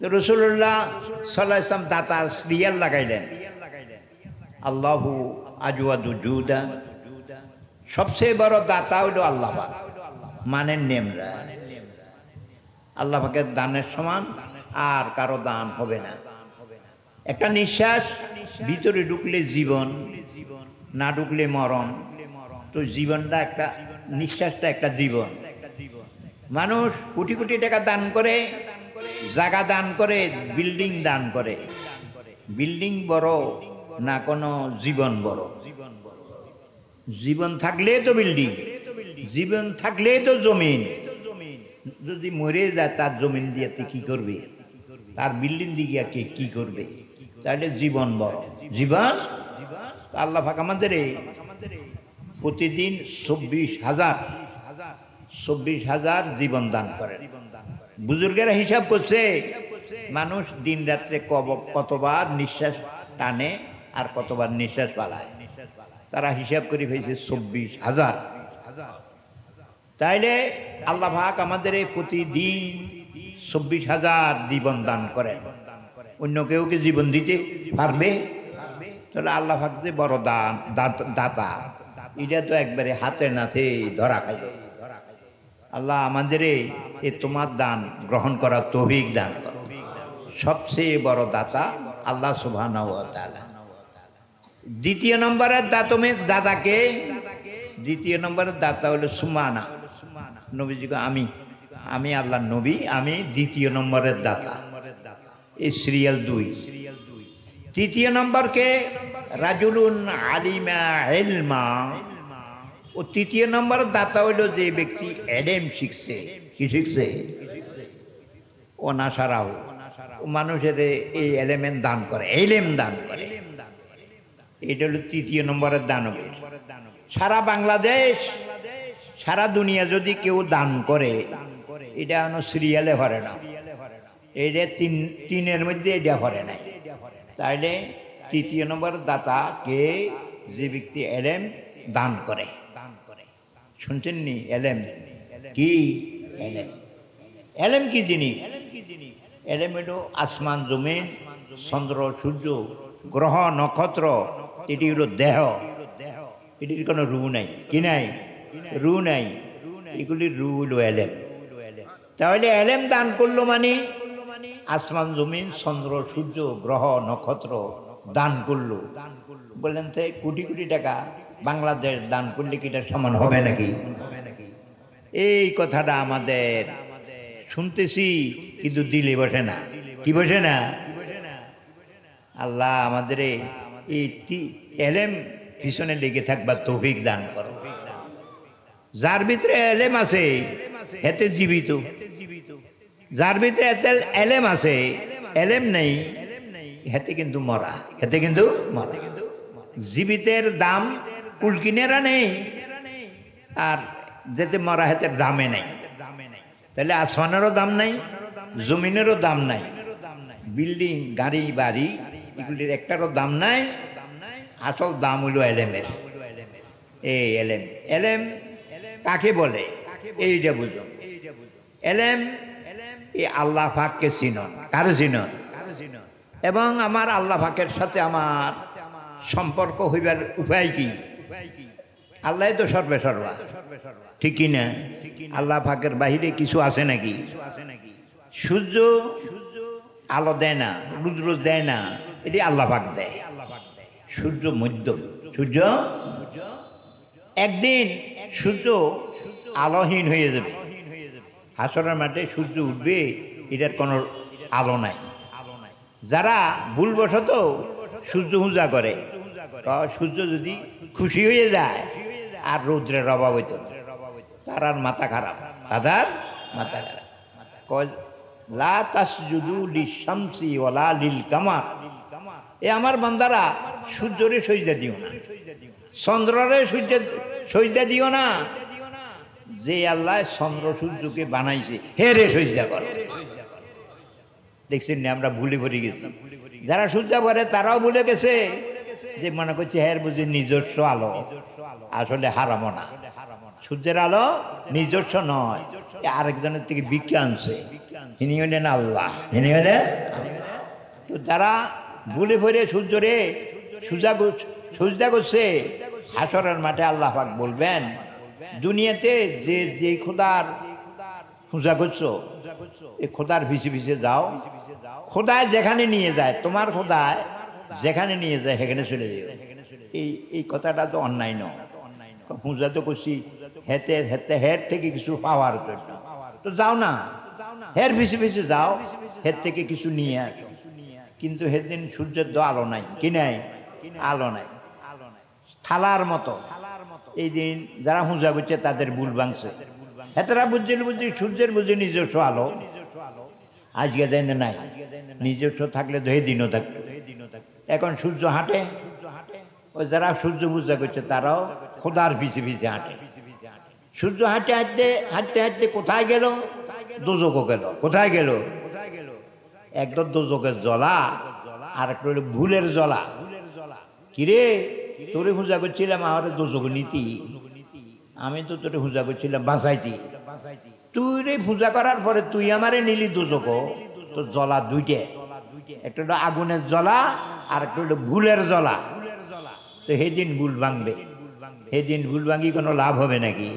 তো রসুল্লাহ সাল্লাহ ইসলাম দাতার সিরিয়াল লাগাইলেন। আল্লাহু আজুয়াদু জুদা। সবচেয়ে বড় দাতা হইল আল্লাহ মানেন নেমরা। আল্লাহ দানের সমান, আর কারও দান হবে না। একটা নিঃশ্বাস ভিতরে ঢুকলে জীবন, না ঢুকলে মরণ। তো জীবনটা একটা, নিঃশ্বাসটা একটা জীবন। মানুষ কোটি কোটি টাকা দান করে জায়গা দান করে, বিল্ডিং দান করে। বিল্ডিং বড় না কোনো জীবন বড়? জীবন জীবন থাকলে তো বিল্ডিং, জীবন থাকলে তো জমিন। যদি মরে যায়, তার জমিন দিয়ে কি করবে? তার বিল্ডিং দিয়ে কে কি করবে? তাহলে জীবন বড়। জীবন? আল্লাহ ফাঁক আমাদের প্রতিদিন চব্বিশ হাজার চব্বিশ হাজার জীবন দান করে বুজুর্গেরা হিসাব করছে, মানুষ দিন রাত্রে কতবার নিঃশ্বাস টানে আর কতবার নিঃশ্বাস পালায়। তারা হিসাব করে ফেলছে চব্বিশ হাজার। তাইলে আল্লাহ ভাগ আমাদের প্রতিদিন চব্বিশ হাজার জীবন দান করেন। অন্য কেউ কি জীবন দিতে পারবে? তাহলে আল্লাহ পাক যে বড় দান দাতা, এটা তো একবারে হাতে নাতে ধরা খাইল। আল্লাহ আমাদের এ তোমার দান গ্রহণ করার তৌফিক দান করো। সবচেয়ে বড় দাতা আল্লাহ ওয়া দ্বিতীয় নম্বরের দাতমে দাদাকে, দ্বিতীয় নম্বরের দাতা হলো সুমানা। নবীজিকে আমি আমি আল্লাহ নবী, আমি দ্বিতীয় নম্বরের দাতা। এই সিরিয়াল দুই। তৃতীয় নম্বরকে রাজুলুন আলিমা এলমা ও তৃতীয় নম্বর দাতা হইল যে ব্যক্তি এডেম শিখছে। কি শিখছে? ও নাসারাও। ও মানুষের এই এলেমেন্ট দান করে, এলেম দান করে। এটা হলো তৃতীয় নম্বরের দানবের। সারা বাংলাদেশ, সারা দুনিয়া যদি কেউ দান করে, এটা কোনো সিরিয়ালে ভরে না। এটা তিন, তিনের মধ্যে এটা ভরে নাই। তাইলে তৃতীয় নম্বর দাতা কে? যে ব্যক্তি এলেম দান করে। শুনছেন নি এলেম কি? এলেম এলেম কি জিনিস এলেম হলো আসমান জমিন চন্দ্র, সূর্য, গ্রহ, নক্ষত্র। এটি হলো দেহ। এটির কোনো রু নাই। কি নাই? রু নাই। এগুলির রু হলো এলেম তাহলে এলেম দান করল মানে? আসমান জমিন, চন্দ্র, সূর্য, গ্রহ, নক্ষত্র দান করল। বললেন, তো কোটি কোটি টাকা বাংলাদেশ দান করলে কি সমান হবে নাকি? এই কথাটা আমাদের শুনতেছি, কিন্তু দিলে বসে না। কি বসে না? আল্লাহ আমাদের এই- এলেম পিছনে লেগে থাকবার তৌফিক দান করো। যার ভিতরে এলেম আছে, হেতে জীবিত। যার ভিতরে এলেম আছে, এলেম নেই, হেতে কিন্তু মরা। হেতে কিন্তু মরা। জীবিতের দাম কুলকিনেরা নেই, আর যেতে মরা হেতের দামে নেই। তাহলে আসমানেরও দাম নাই, জমিনেরও দাম নাই। বিল্ডিং, গাড়ি, বাড়ি, এগুলির একটারও দাম নাই, আসল দাম হইল এলেমের। এই এলেম এলেম কাকে বলে? এইটা বুঝুন এলেম এই আল্লাহ ফাককে চিনন কারে চিনন এবং আমার আল্লাহ ফাকের সাথে আমার সম্পর্ক হইবার উপায় কি? আল্লাহ তো সর্বে সর্বা। ঠিক কি না? আল্লাহ ফাঁকের বাহিরে কিছু আছে নাকি? সূর্য সূর্য আলো দেয় না, রুদ্র দেয় না, এটি আল্লাহ পাক দেয়। সূর্য মধ্য, সূর্য একদিন সূর্য আলোহীন হয়ে যাবে। হাসরের মাঠে সূর্য উঠবে, এটার কোনো আলো নাই। যারা ভুলবশত সূর্য পূজা করে সূর্য যদি খুশি হয়ে যায়, আর রৌদ্রের অভাব হইত তার আর মাথা খারাপ। তাদের মাথা খারাপ। লা এ আমার বান্দারা সূর্যরে দিও না। চন্দ্ররে দিও না। যে আল্লাহ চন্দ্র সূর্যকে বানাইছে, হে রে সজদা করো। দেখছেন আমরা ভুলে ভরে গেছি। যারা সূর্য ভরে তারাও ভুলে গেছে। যে মনে করছে হ্যাঁ বুঝি নিজস্ব আলো। আসলে হারামো না। সূর্যের আলো নিজস্ব নয়। আরেকজনের থেকে বিজ্ঞান আনছে। ইনি হলেন আল্লাহ। ইনি হলেন তো যারা ভুলে ভরে সূর্য রে সুজা সুজা করছে হাসরের মাঠে আল্লাহ পাক বলবেন, দুনিয়াতে যে যে খোদার পূজা করছ এই খোদার ভিসে ভিসে যাও। খোদায় যেখানে নিয়ে যায়, তোমার খোদায় যেখানে নিয়ে যায়, সেখানে চলে যাও। এই এই কথাটা তো অন্যায় নয়। পূজা তো করছি হেতে হেতে হের থেকে কিছু পাওয়ার জন্য। তো যাও না। হের ভিসে ভিসে যাও। হের থেকে কিছু নিয়ে আসো কিন্তু সেদিন সূর্যের তো আলো নাই। কি নাই? আলো নাই। থালার মতো। এই দিন যারা পূজা করছে, তাদের ভুল ভাঙছে। হেতারা বুঝছিল বুঝছি সূর্যের বুঝি নিজস্ব আলো। আজকে দেন নাই। নিজস্ব থাকলে তো দিনও থাকতো এখন সূর্য হাঁটে, ওই যারা সূর্য পূজা করছে তারাও খোদার পিছে পিছে হাঁটে। সূর্য হাঁটতে হাঁটতে হাঁটতে হাঁটতে কোথায় গেল? দোজকও গেল। কোথায় গেল? একদম দোজকের জলা আর একটা হলো ভুলের জলা কিরে? তোরে পূজা করছিলাম, আমার দোজক নীতি। আমি তো তোরে পূজা করছিলাম, বাঁচাইতি। তুই রে পূজা করার পরে তুই আমারে নিলি দোজক তোর জলা দুইটে। একটা হলো আগুনের জ্বলা আর একটা হলো ভুলের জ্বলা। তো সেদিন ভুল ভাঙবে। সেদিন ভুল ভাঙি কোনো লাভ হবে নাকি?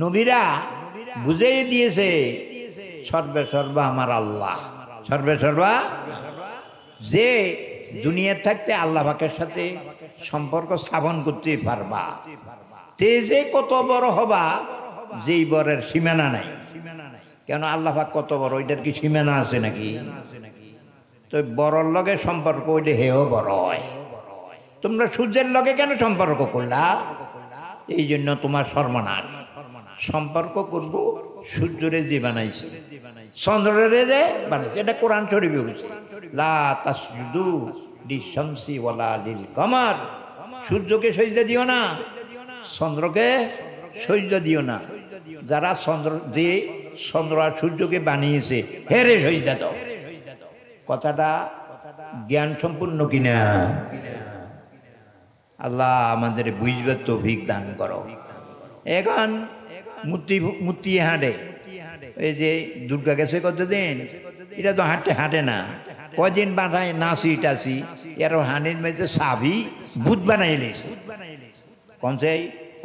নবীরা বুঝেই দিয়েছে সর্বে সর্বা আমার আল্লাহ। সর্বে সর্বা যে দুনিয়ার থাকতে আল্লাহ পাকের সাথে সম্পর্ক স্থাপন করতে পারবা। তে যে কত বড় হবা যেই বরের সীমানা নাই। কেন আল্লাহ পাক কত বড় ওইটার কি সীমানা আছে নাকি? তো বড়র লগে সম্পর্ক ওইটা হেও বড় হয়। তোমরা সূর্যের লগে কেন সম্পর্ক করলা? এই জন্য তোমার সর্বনাশ। সম্পর্ক করব, সূর্যরে যে বানাইছে, চন্দ্ররে যে বানাইছে, এটা কোরআন শরীফে বলছে, লা তাসজুদু লিশামসি ওয়ালা লিল কমার। সূর্যকে সজদা দিও না, চন্দ্রকে সজদা দিও না। যারা চন্দ্র, যে চন্দ্র আর সূর্যকে বানিয়েছে, হেরে সজদা দাও। কথাটা জ্ঞান সম্পূর্ণ কিনা? আল্লাহ আমাদের বুঝবার তৌফিক দান করো। এখন মূর্তি মূর্তি হাঁটে। এই যে দুর্গা গেছে কতদিন? এটা তো হাঁটতে হাঁটে না। কদিন বানায় নাচি টাচি এর হাঁড়ির মেঝে সাবি ভূত বানাই লেছে। কোন সেই?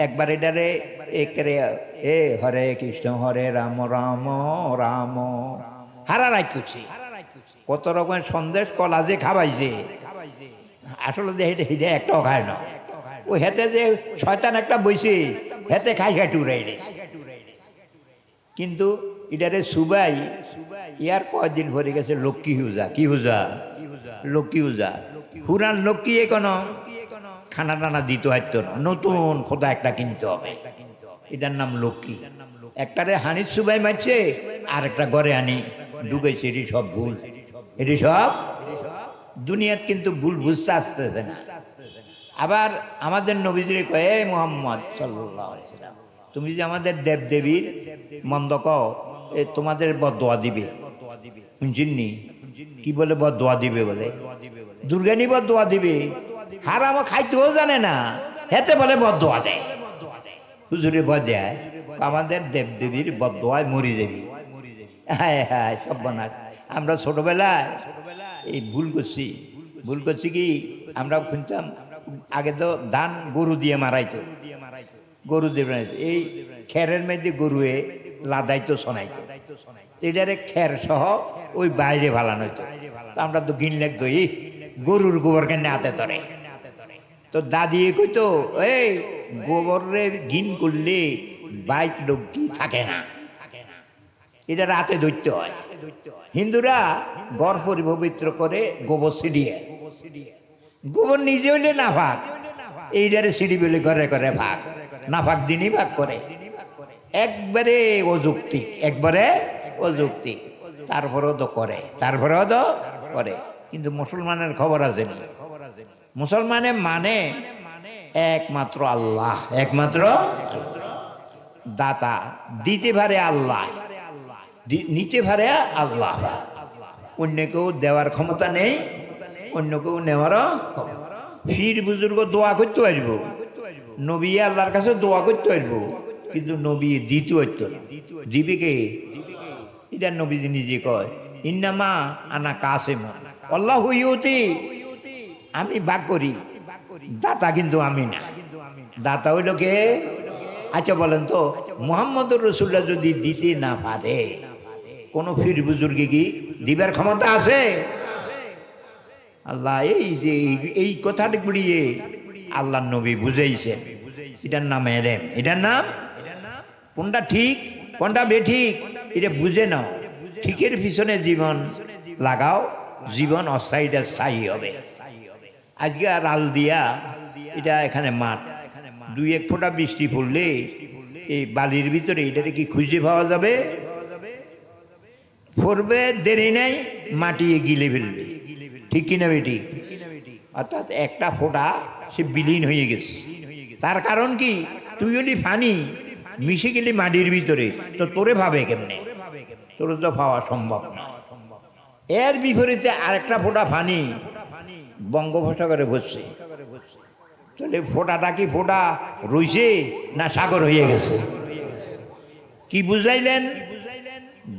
একবার এটারে একরে, এ হরে কৃষ্ণ, হরে রাম রাম রাম হারা করছি কত রকমের সন্দেশ? কলা যে খাবাইছে। আসলে যে হেঁটে হেঁটে একটাও খায় না ও হেতে যে শয়তান একটা বইছে, হেতে খাই খাই টুরাইলে কিন্তু এটারে সুবাই ইয়ার কয়দিন ভরে গেছে, লক্ষ্মী হুজা। কি হুজা? লক্ষ্মী হুজা। হুরান লক্ষ্মী এ কোনো? খানা টানা দিতে হয়তো না। নতুন খোদা একটা কিনতে হবে। এটার নাম লক্ষ্মী। একটারে হানির সুবাই মারছে আর একটা ঘরে আনি। ঢুকেছে সব ভুল। এটি সব দুনিয়াত কিন্তু ভুল বুঝতে আসতেছে না। আবার আমাদের নবীজিরে কয়ে মোহাম্মদ সাল্লাহ তুমি যে আমাদের দেব দেবদেবীর মন্দ কও তোমাদের বদোয়া দিবে। শুনছিননি কি বলে বদোয়া দিবে বলে? দুর্গানি বদোয়া দিবে। হার আমার খাইতেও জানে না, হেতে বলে বদোয়া দেয় হুজুরে ভয় দেয়, আমাদের দেবদেবীর বদোয়ায় মরি যাবি। হ্যাঁ হ্যাঁ সব বানাক আমরা ছোটবেলায় এই ভুল করছি। ভুল করছি কি? আমরা শুনতাম আগে তো ধান গরু দিয়ে মারাইতো। গরু দিয়ে মারাইতো। এই খেরের মধ্যে গরুয়ে লাদাইতো শোনাইতো এটারে খের সহ ওই বাইরে ভালানো হইতো। আমরা তো গিন লাগতো এই গরুর গোবর কেন হাতে ধরে? তো দাদি কইতো, এই, গোবরে গিন করলে বাইক লোক কি থাকে না? এটা রাতে ধরতে হয়। হিন্দুরা গড় পরিপবিত্র করে গোবর ছিড়িয়ে গোবর নিজে হইলে না ভাগ। এইটারে সিঁড়ি বলে ঘরে ঘরে ভাগ। না ভাগ দিনই ভাগ করে। একবারে অযুক্তি একবারে অযুক্তি। তারপরেও তো করে তারপরেও তো করে। কিন্তু মুসলমানের খবর আছে নি? মুসলমানের মানে একমাত্র আল্লাহ একমাত্র দাতা দিতে পারে আল্লাহ। নিতে পারে আল্লাহ। অন্য কেউ দেওয়ার ক্ষমতা নেই, অন্য কেউ ক্ষমতা। ফির বুজুর্গ দোয়া করতে পারব। নবী আল্লাহর কাছে দোয়া করতে পারব। কিন্তু নবী দিতে পারতো দিবে কে? এটা নবীজি নিজে কয়। ইন্নামা আনা কাসেম। আল্লাহ ইউতি। আমি বাক করি। দাতা কিন্তু আমি না। দাতা হইল কে? আচ্ছা বলেন তো মোহাম্মদ রসুল্লাহ যদি দিতে না পারে কোনো ফির বুজুর্গে কি দিবার ক্ষমতা আছে? আল্লাহ, এই যে এই- কথাটি আল্লাহ নবী বুঝাইছেন এটার নাম এলেম। এটার নাম? কোনটা ঠিক, কোনটা বেঠিক, এটা বুঝে নাও। ঠিকের পিছনে জীবন লাগাও, জীবন অস্থায়ীটা স্থায়ী হবে। আজকে আর আল দিয়া, এটা এখানে মাঠ। দুই এক ফোঁটা বৃষ্টি পড়লে এই বালির ভিতরে এটাকে কি খুঁজে পাওয়া যাবে? পড়বে দেরি নাই, মাটিয়ে গিলে ফেলবে। ঠিক কিনা বেটি? অর্থাৎ একটা ফোঁটা সে বিলীন হয়ে গেছে। তার কারণ কি? তুই যদি ফানি, মিশে গেলি মাটির ভিতরে, তো তোরে ভাবে কেমনে? তোর তো পাওয়া সম্ভব না। এর বিপরীতে আরেকটা ফোঁটা ফানি বঙ্গোপসাগরে ভরছে তাহলে ফোঁটাটা কি ফোঁটা রইছে না সাগর হয়ে গেছে? কি বুঝাইলেন?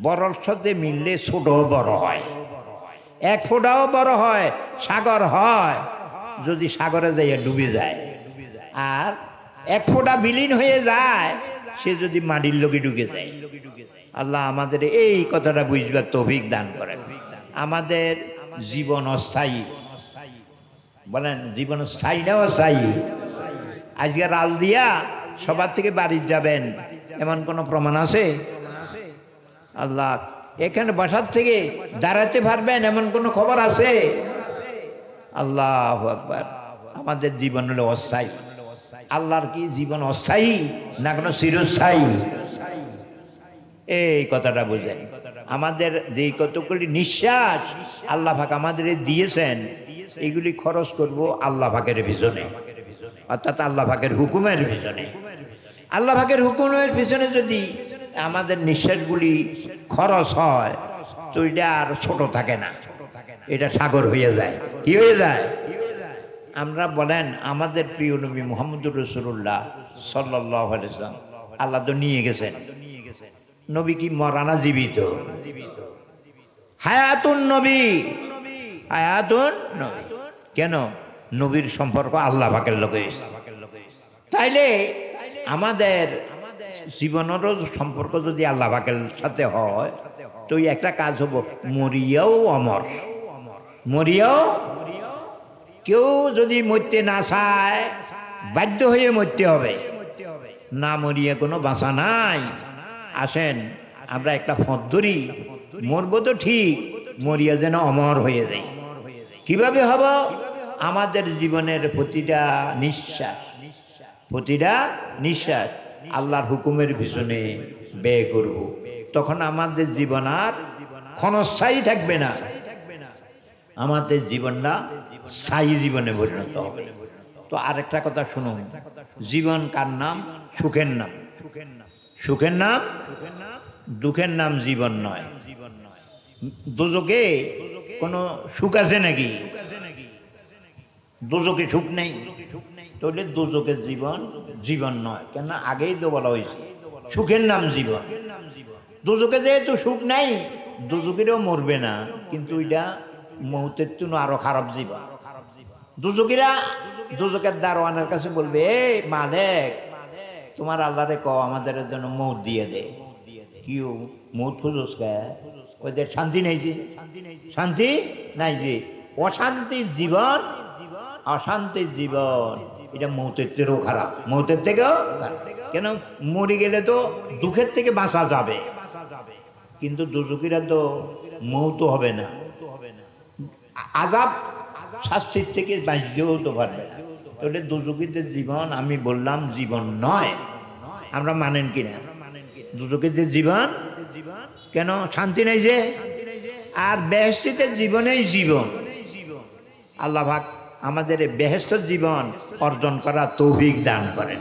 বড়র সাথে মিললে ছোট বড় হয়। এক ফোঁটাও বড় হয়, সাগর হয়। যদি সাগরে যাইয়া ডুবে যায়। আর এক ফোঁটা বিলীন হয়ে যায়, সে যদি মাটির লোকে ঢুকে যায়। আল্লাহ আমাদের এই কথাটা বুঝবার তৌফিক দান করেন। আমাদের জীবন অস্থায়ী। বলেন, জীবন স্থায়ী না অস্থায়ী? আজকে রাল দিয়া সবার থেকে বাড়ি যাবেন, এমন কোনো প্রমাণ আছে? আল্লাহ। এখানে বাসার থেকে দাঁড়াতে পারবেন, এমন কোনো খবর আছে? আল্লাহ আকবার। আমাদের জীবন হলো অস্থায়ী। আল্লাহর কি জীবন অস্থায়ী না কোনো চিরস্থায়ী? এই কথাটা বুঝেন। আমাদের যে কতগুলি নিঃশ্বাস আল্লাহ পাক আমাদের দিয়েছেন, এগুলি খরচ করব আল্লাহ পাকের পিছনে। অর্থাৎ আল্লাহ পাকের হুকুমের পিছনে। আল্লাহ পাকের হুকুমের পিছনে যদি আমাদের নিঃশ্বাসগুলি খরচ হয়, তো এটা আর ছোট থাকে না। এটা সাগর হয়ে যায়। কি হয়ে যায়? আমরা বলেন, আমাদের প্রিয় নবী মোহাম্মদুর রসুল্লাহ সাল্লাহ আল্লাহ তো নিয়ে গেছেন। নবী কি মরানা জীবিত? হায়াতুন নবী। হায়াতুন নবী। কেন? নবীর সম্পর্ক আল্লাহ পাকের লোকে তাইলে আমাদের জীবনেরও সম্পর্ক যদি আল্লাহ পাকের সাথে হয়, তো একটা কাজ হব মরিয়াও অমর মরিয়াও কেউ যদি মরতে না চায় বাধ্য হয়ে মরতে হবে। না মরিয়া কোনো বাঁচা নাই। আসেন, আমরা একটা ফদ ধরি। মরবো তো ঠিক, মরিয়া যেন অমর হয়ে যায়। কীভাবে হব? আমাদের জীবনের প্রতিটা নিঃশ্বাস প্রতিটা নিঃশ্বাস। আল্লাহর হুকুমের পিছনে ব্যয় করব। তখন আমাদের জীবন আর ক্ষণস্থায়ী থাকবে না। আমাদের জীবনটা স্থায়ী জীবনে পরিণত হবে। তো আরেকটা কথা শুনুন। জীবন কার নাম? সুখের নাম। সুখের নাম দুঃখের নাম জীবন নয়। দুজকে কোনো সুখ আছে নাকি? দুজকে সুখ নেই। তাহলে দুজকের জীবন জীবন নয়। কেন আগেই তো বলা হয়েছে, সুখের নাম জীবন। দুজকে যেহেতু সুখ নাই দুজকেরও মরবে না, কিন্তু এটা মুহূর্তের জন্য আরও খারাপ জীবন। দুজকিরা দুজকের দারোয়ানের কাছে বলবে, এ মালেক, তোমার আল্লাহরে ক আমাদের জন্য মৌত দিয়ে দে। কিউ মৌত খুঁজোস ওদের শান্তি নেই যে। শান্তি নাই যে। অশান্তির জীবন অশান্তির জীবন। এটা মৌতের থেকেও খারাপ। মৌতের থেকেও। কেন? মরে গেলে তো দুঃখের থেকে বাঁচা যাবে। কিন্তু দুজুকিরা তো মৌত হবে না। আজাব শাস্তির থেকে বাঁচতেও তো পারবে তাহলে দুজকিদের জীবন, আমি বললাম, জীবন নয়। আমরা মানেন কিনা? দুজকের যে জীবন কেন? শান্তি নেই যে? আর বেহস্তিতের জীবনেই জীবন। আল্লাহ ভাগ আমাদের বেহস্ত জীবন অর্জন করা তৌফিক দান করেন।